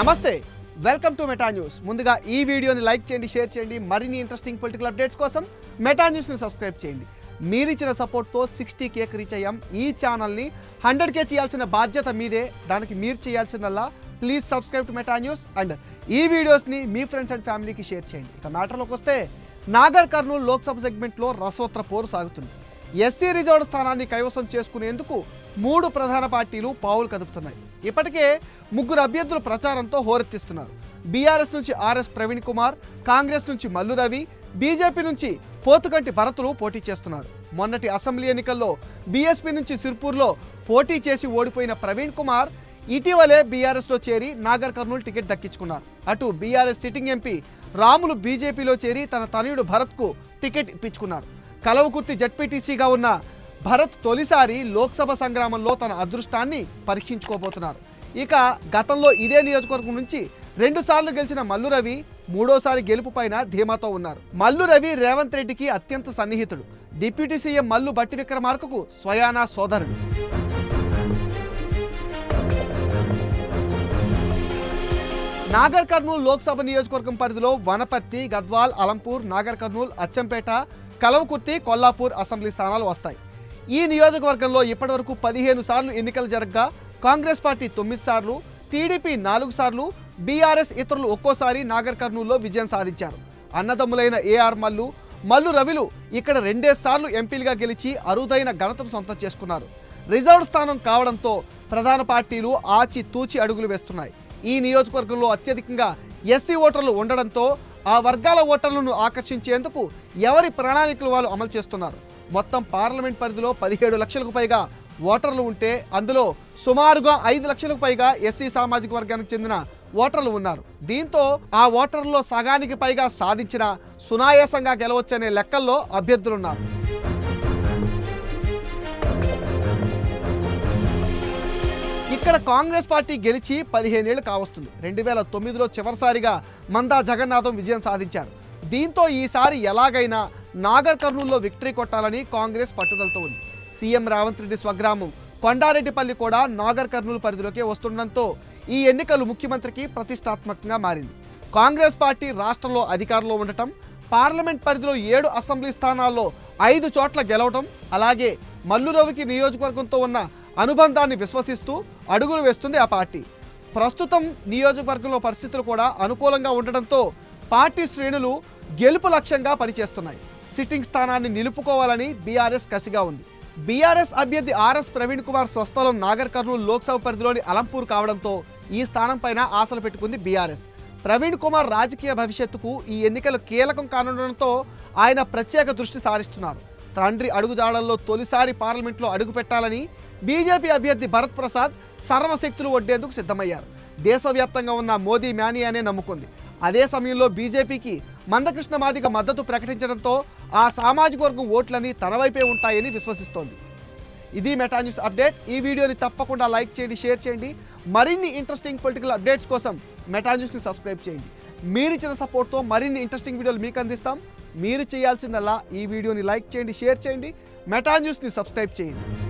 నమస్తే welcome to Meta news. ముందుగా ఈ వీడియోని లైక్ చేయండి షేర్ చేయండి మరిన్ని ఇంట్రెస్టింగ్ పొలిటికల్ అప్డేట్స్ కోసం మెటా న్యూస్ని సబ్స్క్రైబ్ చేయండి. మీరిచ్చిన సపోర్ట్తో సిక్స్టీ కేక్ రీచ్ అయ్యాం. ఈ ఛానల్ని హండ్రెడ్ కే చేయాల్సిన బాధ్యత మీదే. దానికి మీరు చేయాల్సిందల్లా please subscribe to Meta News and ఈ వీడియోస్ని మీ ఫ్రెండ్స్ అండ్ ఫ్యామిలీకి షేర్ చేయండి. ఇక మ్యాటర్లోకి వస్తే నాగర్ కర్నూలు లోక్సభ సెగ్మెంట్లో రసోత్ర పోరు సాగుతుంది. ఎస్సీ రిజర్వ్డ్ స్థానాన్ని కైవసం చేసుకునేందుకు మూడు ప్రధాన పార్టీలు పావులు కదుపుతున్నాయి. ఇప్పటికే ముగ్గురు అభ్యర్థులు ప్రచారంతో హోరెత్తిస్తున్నారు. బీఆర్ఎస్ నుంచి ఆర్ఎస్ ప్రవీణ్ కుమార్ కాంగ్రెస్ నుంచి మల్లు రవి బీజేపీ నుంచి పోతుకంటి భరతులు పోటీ చేస్తున్నారు. మొన్నటి అసెంబ్లీ ఎన్నికల్లో బీఎస్పీ నుంచి సిర్పూర్లో పోటీ చేసి ఓడిపోయిన ప్రవీణ్ కుమార్ ఇటీవలే బీఆర్ఎస్లో చేరి నాగర్ కర్నూలు టికెట్ దక్కించుకున్నారు. అటు బీఆర్ఎస్ సిట్టింగ్ ఎంపీ రాములు బీజేపీలో చేరి తన తనయుడు భరత్కు టికెట్ ఇప్పించుకున్నారు. కలవకుర్తి జడ్పీటీసీగా ఉన్న భరత్ తొలిసారి లోక్సభ సంగ్రామంలో తన అదృష్టాన్ని పరీక్షించుకోబోతున్నారు. ఇక గతంలో ఇదే నియోజకవర్గం నుంచి రెండుసార్లు గెలిచిన మల్లు రవి మూడోసారి గెలుపు పైన ధీమాతో ఉన్నారు. మల్లు రవి రేవంత్ రెడ్డికి అత్యంత సన్నిహితుడు. డిప్యూటీ సీఎం మల్లు బట్టి విక్రమార్కకు స్వయానా సోదరుడు. నాగర్ కర్నూలు లోక్సభ నియోజకవర్గం పరిధిలో వనపర్తి గద్వాల్ అలంపూర్ నాగర్ కర్నూలు అచ్చంపేట కలవకుర్తి కొల్లాపూర్ అసెంబ్లీ స్థానాలు వస్తాయి. ఈ నియోజకవర్గంలో ఇప్పటివరకు పదిహేను సార్లు ఎన్నికలు జరగగా కాంగ్రెస్ పార్టీ తొమ్మిది సార్లు టీడీపీ నాలుగు సార్లు బీఆర్ఎస్ ఇతరులు ఒక్కోసారి నాగర్ కర్నూలులో విజయం సాధించారు. అన్నదమ్ములైన ఏఆర్ మల్లు మల్లు రవిలు ఇక్కడ రెండే సార్లు ఎంపీలుగా గెలిచి అరుదైన ఘనతను సొంతం చేసుకున్నారు. రిజర్వ్ స్థానం కావడంతో ప్రధాన పార్టీలు ఆచి తూచి అడుగులు వేస్తున్నాయి. ఈ నియోజకవర్గంలో అత్యధికంగా ఎస్సీ ఓటర్లు ఉండడంతో ఆ వర్గాల ఓటర్లను ఆకర్షించేందుకు ఎవరి ప్రణాళికలు వాళ్ళు అమలు చేస్తున్నారు? మొత్తం పార్లమెంట్ పరిధిలో పదిహేడు లక్షలకు పైగా ఓటర్లు ఉంటే అందులో సుమారుగా ఐదు లక్షలకు పైగా ఎస్సీ సామాజిక వర్గానికి చెందిన ఓటర్లు ఉన్నారు. దీంతో ఆ ఓటర్లలో సగానికి పైగా సాధించిన సునాయాసంగా గెలవచ్చనే లెక్కల్లో అభ్యర్థులున్నారు. ఇక్కడ కాంగ్రెస్ పార్టీ గెలిచి పదిహేనేళ్ళు కావస్తుంది. రెండు వేల తొమ్మిదిలో చివరిసారిగా మందా జగన్నాథం విజయం సాధించారు. దీంతో ఈసారి ఎలాగైనా నాగర్ కర్నూల్లో విక్టరీ కొట్టాలని కాంగ్రెస్ పట్టుదలతో ఉంది. సీఎం రేవంత్ రెడ్డి స్వగ్రామం కొండారెడ్డిపల్లి కూడా నాగర్ కర్నూలు పరిధిలోకి వస్తుండడంతో ఈ ఎన్నికలు ముఖ్యమంత్రికి ప్రతిష్టాత్మకంగా మారింది. కాంగ్రెస్ పార్టీ రాష్ట్రంలో అధికారంలో ఉండటం పార్లమెంట్ పరిధిలో ఏడు అసెంబ్లీ స్థానాల్లో ఐదు చోట్ల గెలవటం అలాగే మల్లురవికి నియోజకవర్గంతో ఉన్న అనుబంధాన్ని విశ్వసిస్తూ అడుగులు వేస్తుంది ఆ పార్టీ. ప్రస్తుతం నియోజకవర్గంలో పరిస్థితులు కూడా అనుకూలంగా ఉండడంతో పార్టీ శ్రేణులు గెలుపు లక్ష్యంగా పనిచేస్తున్నాయి. సిట్టింగ్ స్థానాన్ని నిలుపుకోవాలని బీఆర్ఎస్ కసిగా ఉంది. బీఆర్ఎస్ అభ్యర్థి ఆర్ఎస్ ప్రవీణ్ కుమార్ స్వస్థలం నాగర్ కర్నూలు లోక్సభ పరిధిలోని అలంపూర్ కావడంతో ఈ స్థానం పైన ఆశలు పెట్టుకుంది బీఆర్ఎస్. ప్రవీణ్ కుమార్ రాజకీయ భవిష్యత్తుకు ఈ ఎన్నికలు కీలకం కానుండడంతో ఆయన ప్రత్యేక దృష్టి సారిస్తున్నారు. తండ్రి అడుగుజాడల్లో తొలిసారి పార్లమెంట్లో అడుగు పెట్టాలని బీజేపీ అభ్యర్థి భరత్ ప్రసాద్ సర్వశక్తులు ఒడ్డేందుకు సిద్ధమయ్యారు. దేశవ్యాప్తంగా ఉన్న మోదీ మేనియానే నమ్ముకుంది. అదే సమయంలో బీజేపీకి మందకృష్ణ మాదిగ మద్దతు ప్రకటించడంతో ఆ సామాజిక వర్గం ఓట్లని తన వైపే ఉంటాయని విశ్వసిస్తోంది. ఇది మెటా న్యూస్ అప్డేట్. ఈ వీడియోని తప్పకుండా లైక్ చేయండి షేర్ చేయండి. మరిన్ని ఇంట్రెస్టింగ్ పొలిటికల్ అప్డేట్స్ కోసం మెటా న్యూస్ని సబ్స్క్రైబ్ చేయండి. మీరు ఇచ్చిన సపోర్ట్తో మరిన్ని ఇంట్రెస్టింగ్ వీడియోలు మీకు అందిస్తాం. మీరు చేయాల్సిందల్లా ఈ వీడియోని లైక్ చేయండి షేర్ చేయండి. మెటా న్యూస్ని సబ్స్క్రైబ్ చేయండి.